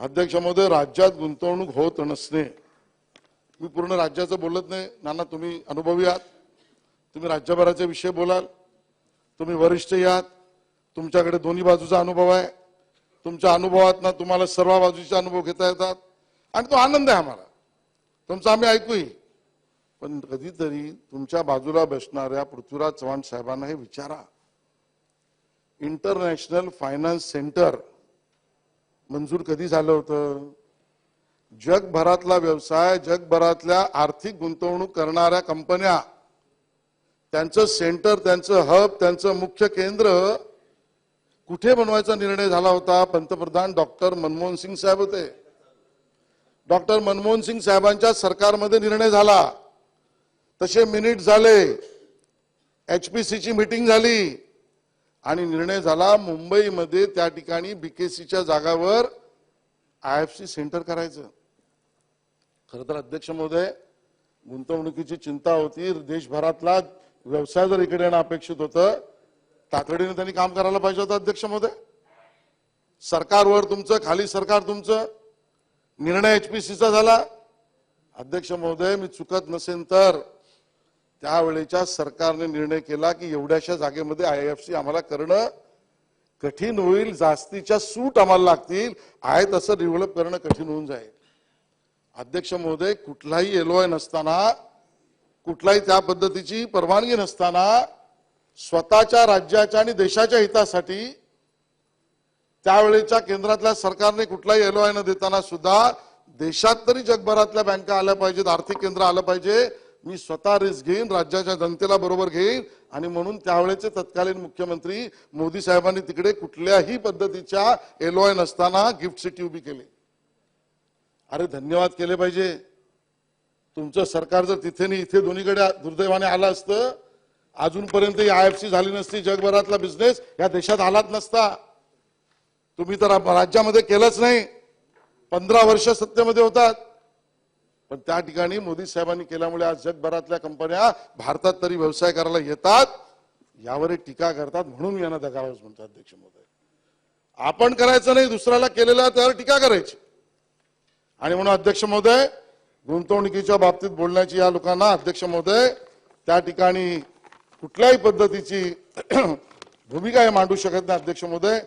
अध्यक्ष महोदय राज्यात गुंतवणूक होत नसणे. मी पूर्ण राज्याचं बोलत नाही. नाना तुम्ही अनुभवी आहात. तुम्ही राज्यभराचे विषय बोलाल. तुम्ही वरिष्ठ आहात तुमच्याकडे दोन्ही बाजूचा अनुभव आहे. तुमच्या अनुभवात ना तुम्हाला सर्व बाजूचे अनुभव घेता येतात. आणि तो आनंद आहे आम्हाला. तुमचा आम्ही ऐकूही. पण कधीतरी तुमच्या बाजूला बसणाऱ्या पृथ्वीराज चव्हाण साहेबांना हे विचारा. इंटरनॅशनल फायनान्स सेंटर मंजूर कधी झालं होतं? जगभरातला व्यवसाय जगभरातल्या आर्थिक गुंतवणूक करणाऱ्या कंपन्या त्यांचं सेंटर त्यांचं हब त्यांचं मुख्य केंद्र कुठे बनवायचा निर्णय झाला होता? पंतप्रधान डॉक्टर मनमोहन सिंग साहेब होते. डॉक्टर मनमोहन सिंग साहेबांच्या सरकारमध्ये निर्णय झाला. तसे मिनिट झाले. एचपीसीची मीटिंग झाली. आणि निर्णय झाला मुंबईमध्ये त्या ठिकाणी बीकेसीच्या जागावर आय एफ सी सेंटर करायचं. खरं तर अध्यक्ष महोदय गुंतवणुकीची चिंता होती. देशभरातला व्यवसाय जर इकडे येणं अपेक्षित होतं तातडीने त्यांनी काम करायला पाहिजे होतं अध्यक्ष महोदय. सरकारवर तुमचं खाली सरकार तुमचं. निर्णय एचपीसीचा झाला. अध्यक्ष महोदय मी चुकत नसेन तर त्यावेळेच्या सरकारने निर्णय केला की एवढ्याशा जागेमध्ये आय एफ सी आम्हाला करणं कठीण होईल जास्तीच्या सूट आम्हाला लागतील. आहे तसं डेव्हलप करणं कठीण होऊन जाईल. अध्यक्ष महोदय कुठलाही एलओआय नसताना कुठलाही त्या पद्धतीची परवानगी नसताना स्वतःच्या राज्याच्या आणि देशाच्या हितासाठी त्यावेळेच्या केंद्रातल्या सरकारने कुठलाही एलओआय न देताना सुद्धा देशात तरी जगभरातल्या बँका आल्या पाहिजेत आर्थिक केंद्र आलं पाहिजे. मी स्वतः रिस्क घेईन राज्याच्या जनतेला बरोबर घेईन आणि म्हणून त्यावेळेचे तत्कालीन मुख्यमंत्री मोदी साहेबांनी तिकडे कुठल्याही पद्धतीच्या एलओआय नसताना गिफ्ट सिटी उभी केली. अरे धन्यवाद केले पाहिजे. तुमचं सरकार जर तिथे नाही इथे दोन्हीकडे दुर्दैवाने आलं असतं अजूनपर्यंत ही आय एफ सी झाली नसती जगभरातला बिझनेस या देशात आलाच नसता. तुम्ही तर राज्यामध्ये केलंच नाही. पंधरा वर्ष सत्तेमध्ये होतात. पण त्या ठिकाणी मोदी साहेबांनी केल्यामुळे आज जगभरातल्या कंपन्या भारतात तरी व्यवसाय करायला येतात यावर एक टीका करतात म्हणून यांना दगावच म्हणतात अध्यक्ष महोदय. आपण करायचं नाही दुसऱ्याला केलेलं त्यावर टीका करायची. आणि म्हणून अध्यक्ष महोदय गुंतवणुकीच्या बाबतीत बोलण्याची या लोकांना अध्यक्ष महोदय त्या ठिकाणी कुठल्याही पद्धतीची भूमिका हे मांडू शकत नाही अध्यक्ष महोदय.